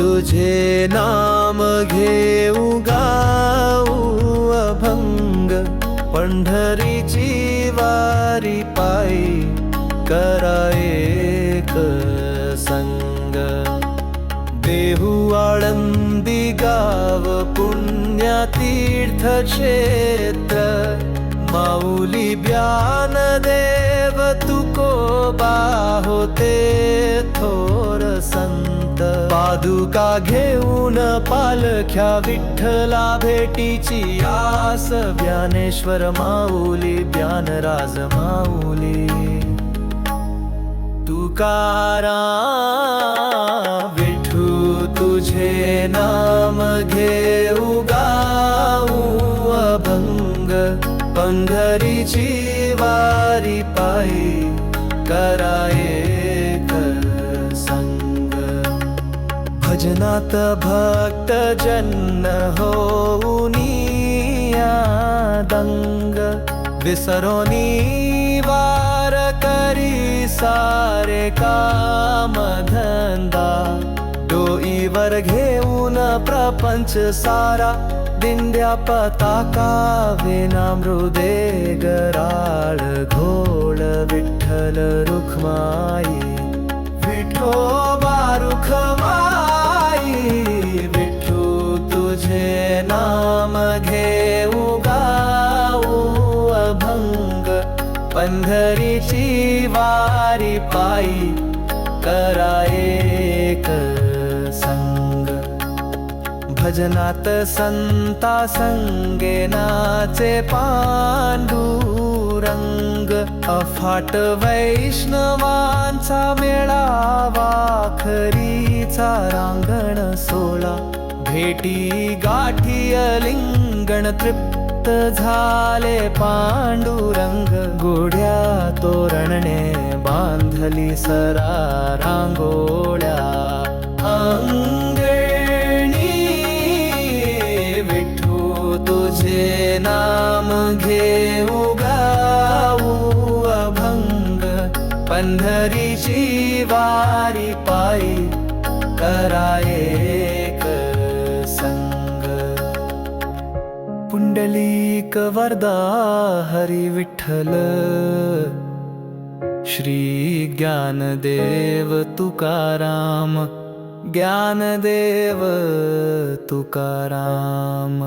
तुझे नाम घेऊ गाऊ अभंग. पंढरीची वारी पायी करायक संग. देहू आळंदी गाव पुण्यातीर्थ क्षेत्र माऊली ब्यान देव तुकोबा होते पादुका घेऊन पालख्या विठ्ठला भेटीची आस. ज्ञानेश्वर माऊली ज्ञानराज माऊली. तुकारा विठू तुझे नाम घेऊ गाऊ. अभंग पंढरीची वारी पायी कराये भजनात भक्त जन्न होऊनिया दंग विसरोनी वार करी सारे काम धंदा डोईवर घेऊन प्रपंच सारा। दिंड्या पताका विना मृदे गराळ घोळ विठ्ठल रुखमाई नाम घेऊ गाऊ अभंग पंढरीची वारी पायी करा एक संग. भजनात संता संगे नाचे पांडुरंग अफाट वैष्णवांचा मेळावा खरीचा रांगण सोळा भेटी गाठी लिंगण तृप्त झाले पांडुरंग. गोड्या तोरणने बांधली सरा रांगोळ्या अंग लिक हरिविठ्ठल। श्रीज्ञानदेव तुकाराम। ज्ञानदेव तुकाराम।